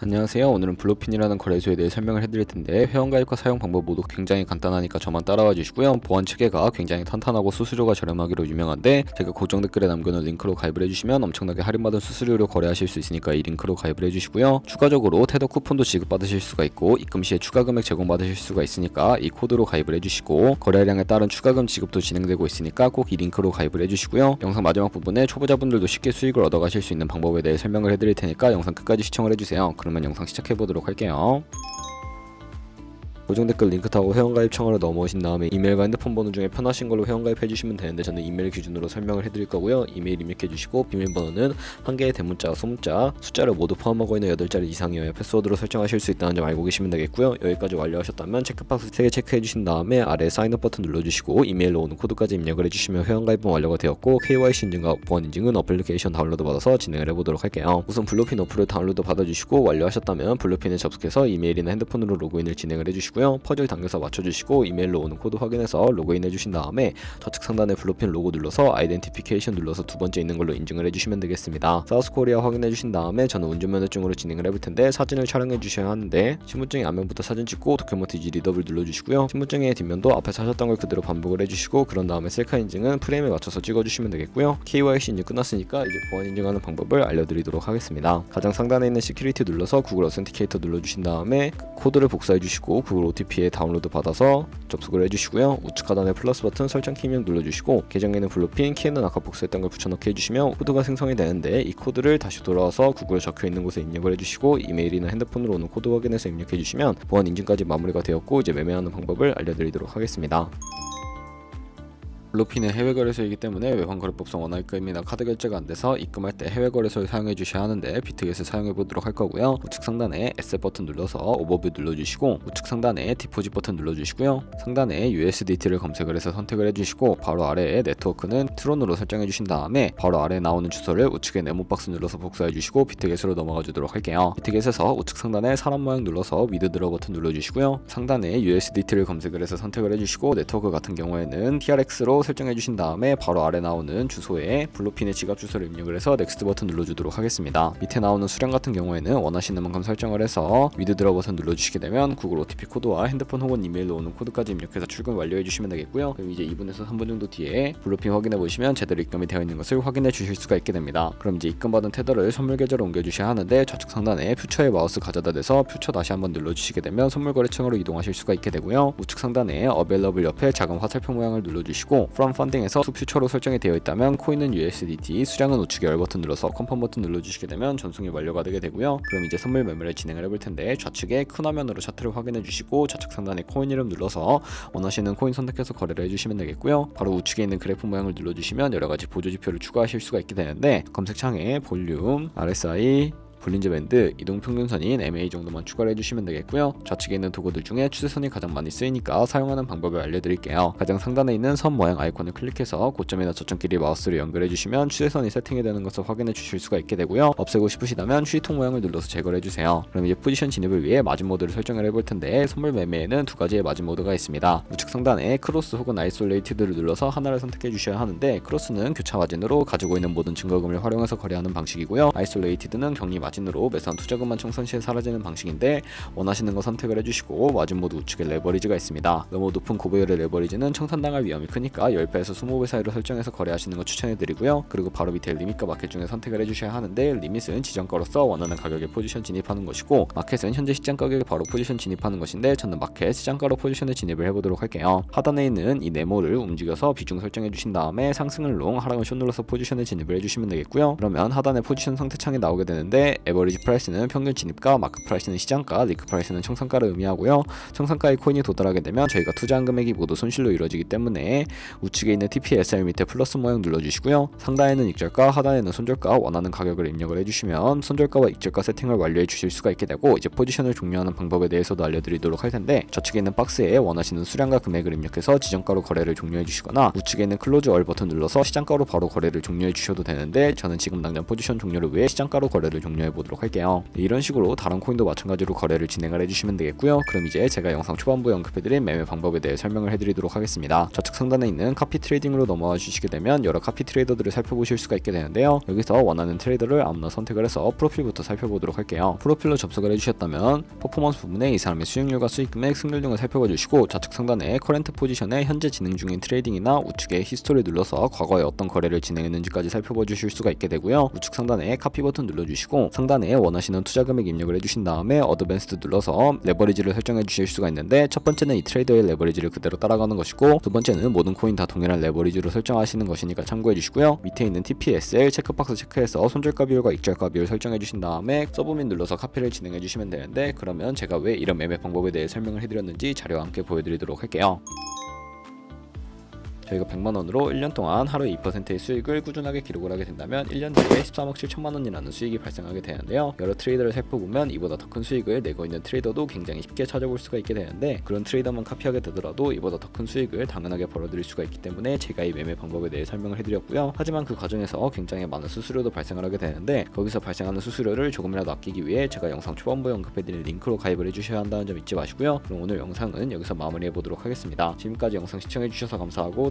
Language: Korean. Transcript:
안녕하세요. 오늘은 블루핀이라는 거래소에 대해 설명을 해드릴 텐데 회원 가입과 사용 방법 모두 굉장히 간단하니까 저만 따라와 주시고요. 보안 체계가 굉장히 탄탄하고 수수료가 저렴하기로 유명한데 제가 고정 댓글에 남겨놓은 링크로 가입을 해주시면 엄청나게 할인받은 수수료로 거래하실 수 있으니까 이 링크로 가입을 해주시고요. 추가적으로 태도 쿠폰도 지급받으실 수가 있고 입금 시에 추가 금액 제공받으실 수가 있으니까 이 코드로 가입을 해주시고 거래량에 따른 추가금 지급도 진행되고 있으니까 꼭 이 링크로 가입을 해주시고요. 영상 마지막 부분에 초보자분들도 쉽게 수익을 얻어가실 수 있는 방법에 대해 설명을 해드릴 테니까 영상 끝까지 시청을 해주세요. 그러면 영상 시작해 보도록 할게요. 고정 댓글 링크 타고 회원가입 창으로 넘어오신 다음에 이메일과 핸드폰 번호 중에 편하신 걸로 회원가입 해주시면 되는데 저는 이메일 기준으로 설명을 해드릴 거고요. 이메일 입력해 주시고 비밀번호는 한 개의 대문자와 소문자, 숫자를 모두 포함하고 있는 8자리 이상이어야 패스워드로 설정하실 수 있다는 점 알고 계시면 되겠고요. 여기까지 완료하셨다면 체크박스 3개 체크해 주신 다음에 아래 사인업 버튼 눌러주시고 이메일로 오는 코드까지 입력을 해주시면 회원가입은 완료가 되었고 KYC 인증과 보안 인증은 어플리케이션 다운로드 받아서 진행을 해보도록 할게요. 우선 블루핀 어플을 다운로드 받아주시고 완료하셨다면 블루핀에 접속해서 이메일이나 핸드폰으로 로그인을 진행을 해주시고 요. 퍼즐 당겨서 맞춰주시고 이메일로 오는 코드 확인해서 로그인 해주신 다음에 좌측 상단에 블루핀 로고 눌러서 아이덴티피케이션 눌러서 두 번째 있는 걸로 인증을 해주시면 되겠습니다. 사우스 코리아 확인해 주신 다음에 저는 운전면허증으로 진행을 해볼 텐데 사진을 촬영해 주셔야 하는데 신분증의 앞면부터 사진 찍고 도큐먼트 이지 리더블 눌러주시고요. 신분증의 뒷면도 앞에서 하셨던 걸 그대로 반복을 해주시고 그런 다음에 셀카 인증은 프레임에 맞춰서 찍어주시면 되겠고요. KYC 인증 끝났으니까 이제 보안 인증하는 방법을 알려드리도록 하겠습니다. 가장 상단에 있는 시큐리티 눌러서 구글 어센티케이터 눌러주신 다음에 코드를 복사해 주시고 구글 OTP에 다운로드 받아서 접속을 해주시고요. 우측 하단에 플러스 버튼 설정 키명 눌러주시고 계정에는 블루핀, 키에는 아까 복사했던 걸 붙여넣기 해주시면 코드가 생성이 되는데 이 코드를 다시 돌아와서 구글 적혀 있는 곳에 입력을 해주시고 이메일이나 핸드폰으로 오는 코드 확인해서 입력해 주시면 보안 인증까지 마무리가 되었고 이제 매매하는 방법을 알려드리도록 하겠습니다. 블루핀은 해외 거래소이기 때문에 외환 거래법상 원화입금이나 카드 결제가 안 돼서 입금할 때 해외 거래소를 사용해 주셔야 하는데 비트겟을 사용해 보도록 할 거고요. 우측 상단에 에셋 버튼 눌러서 오버뷰 눌러 주시고 우측 상단에 디포짓 버튼 눌러 주시고요. 상단에 USDT를 검색을 해서 선택을 해 주시고 바로 아래에 네트워크는 트론으로 설정해 주신 다음에 바로 아래에 나오는 주소를 우측에 네모 박스 눌러서 복사해 주시고 비트겟으로 넘어가 주도록 할게요. 비트겟에서 우측 상단에 사람 모양 눌러서 위드 드러 버튼 눌러 주시고요. 상단에 USDT를 검색을 해서 선택을 해 주시고 네트워크 같은 경우에는 TRX로 설정해 주신 다음에 바로 아래 나오는 주소에 블루핀의 지갑 주소를 입력을 해서 넥스트 버튼 눌러주도록 하겠습니다. 밑에 나오는 수량 같은 경우에는 원하시는 만큼 설정을 해서 위드드러 버튼 눌러주시게 되면 구글 OTP 코드와 핸드폰 혹은 이메일로 오는 코드까지 입력해서 출금 완료해 주시면 되겠고요. 그럼 이제 2분에서 3분 정도 뒤에 블루핀 확인해 보시면 제대로 입금이 되어 있는 것을 확인해 주실 수가 있게 됩니다. 그럼 이제 입금받은 테더를 선물 계좌로 옮겨 주셔야 하는데 좌측 상단에 퓨처에 마우스 가져다 대서 퓨처 다시 한번 눌러주시게 되면 선물 거래청으로 이동하실 수가 있게 되고요. 우측 상단에 어벨러블 옆에 작은 화살표 모양을 눌러주시고 from funding에서 투 퓨처로 설정이 되어 있다면 코인은 USDT, 수량은 우측에 열 버튼 눌러서 컨펌 버튼 눌러주시게 되면 전송이 완료가 되게 되고요. 그럼 이제 선물 매매를 진행을 해볼 텐데 좌측에 큰 화면으로 차트를 확인해 주시고 좌측 상단에 코인 이름 눌러서 원하시는 코인 선택해서 거래를 해주시면 되겠고요. 바로 우측에 있는 그래프 모양을 눌러주시면 여러 가지 보조 지표를 추가하실 수가 있게 되는데 검색창에 볼륨, RSI 볼린저 밴드, 이동 평균선인 MA 정도만 추가를 해주시면 되겠고요. 좌측에 있는 도구들 중에 추세선이 가장 많이 쓰이니까 사용하는 방법을 알려드릴게요. 가장 상단에 있는 선 모양 아이콘을 클릭해서 고점이나 저점끼리 마우스를 연결해 주시면 추세선이 세팅이 되는 것을 확인해 주실 수가 있게 되고요. 없애고 싶으시다면 휴지통 모양을 눌러서 제거를 해주세요. 그럼 이제 포지션 진입을 위해 마진 모드를 설정을 해볼 텐데 선물 매매에는 두 가지의 마진 모드가 있습니다. 우측 상단에 크로스 혹은 아이솔레이티드를 눌러서 하나를 선택해 주셔야 하는데 크로스는 교차 마진으로 가지고 있는 모든 증거금을 활용해서 거래하는 방식이고요. 아이솔레이티드는 격리 마진 으로 매수한 투자금만 청산 시에 사라지는 방식인데 원하시는 거 선택을 해주시고 마진 모드 우측에 레버리지가 있습니다. 너무 높은 고배율의 레버리지는 청산당할 위험이 크니까 10배에서 20배 사이로 설정해서 거래하시는 거 추천해드리고요. 그리고 바로 밑에 리밋과 마켓 중에 선택을 해주셔야 하는데 리밋은 지정가로서 원하는 가격에 포지션 진입하는 것이고 마켓은 현재 시장 가격에 바로 포지션 진입하는 것인데 저는 마켓 시장가로 포지션에 진입을 해보도록 할게요. 하단에 있는 이 네모를 움직여서 비중 설정해 주신 다음에 상승을 롱, 하락은 숏 눌러서 포지션에 진입을 해주시면 되겠고요. 그러면 하단에 포지션 상태 창이 나오게 되는데 에버리지 프라이스는 평균 진입가, 마크 프라이스는 시장가, 리크 프라이스는 청산가를 의미하고요. 청산가의 코인이 도달하게 되면 저희가 투자한 금액이 모두 손실로 이루어지기 때문에 우측에 있는 TPSR 밑에 플러스 모양 눌러주시고요. 상단에는 익절가, 하단에는 손절가 원하는 가격을 입력을 해주시면 손절가와 익절가 세팅을 완료해 주실 수가 있게 되고 이제 포지션을 종료하는 방법에 대해서도 알려드리도록 할 텐데 좌측에 있는 박스에 원하시는 수량과 금액을 입력해서 지정가로 거래를 종료해 주시거나 우측에 있는 클로즈 얼 버튼 눌러서 시장가로 바로 거래를 종료해 주셔도 되는데 저는 지금 당장 포지션 종료를 위해 시장가로 거래를 종료해 보도록 할게요. 네, 이런 식으로 다른 코인도 마찬가지로 거래를 진행을 해주시면 되겠고요. 그럼 이제 제가 영상 초반부에 언급해드린 매매 방법에 대해 설명을 해드리도록 하겠습니다. 좌측 상단에 있는 카피 트레이딩으로 넘어와 주시게 되면 여러 카피 트레이더들을 살펴보실 수가 있게 되는데요. 여기서 원하는 트레이더를 아무나 선택을 해서 프로필부터 살펴보도록 할게요. 프로필로 접속을 해주셨다면 퍼포먼스 부분에 이 사람의 수익률과 수익금액, 승률 등을 살펴봐 주시고 좌측 상단에 커렌트 포지션에 현재 진행 중인 트레이딩이나 우측에 히스토리 눌러서 과거에 어떤 거래를 진행했는지까지 살펴봐 주실 수가 있게 되고요. 우측 상단에 카피 버튼 눌러주시고 상단에 원하시는 투자 금액 입력을 해주신 다음에 어드밴스드 눌러서 레버리지를 설정해 주실 수가 있는데 첫 번째는 이 트레이더의 레버리지를 그대로 따라가는 것이고 두 번째는 모든 코인 다 동일한 레버리지로 설정하시는 것이니까 참고해 주시고요. 밑에 있는 TPSL 체크박스 체크해서 손절가 비율과 익절가 비율 설정해 주신 다음에 서브밋 눌러서 카피를 진행해 주시면 되는데 그러면 제가 왜 이런 매매 방법에 대해 설명을 해드렸는지 자료와 함께 보여드리도록 할게요. 저희가 100만 원으로 1년 동안 하루에 2%의 수익을 꾸준하게 기록을 하게 된다면 1년 뒤에 13억 7천만 원이라는 수익이 발생하게 되는데요. 여러 트레이더를 살펴보면 이보다 더 큰 수익을 내고 있는 트레이더도 굉장히 쉽게 찾아볼 수가 있게 되는데 그런 트레이더만 카피하게 되더라도 이보다 더 큰 수익을 당연하게 벌어들일 수가 있기 때문에 제가 이 매매 방법에 대해 설명을 해드렸고요. 하지만 그 과정에서 굉장히 많은 수수료도 발생을 하게 되는데 거기서 발생하는 수수료를 조금이라도 아끼기 위해 제가 영상 초반부에 언급해드린 링크로 가입을 해주셔야 한다는 점 잊지 마시고요. 그럼 오늘 영상은 여기서 마무리해 보도록 하겠습니다. 지금까지 영상 시청해주셔서 감사하고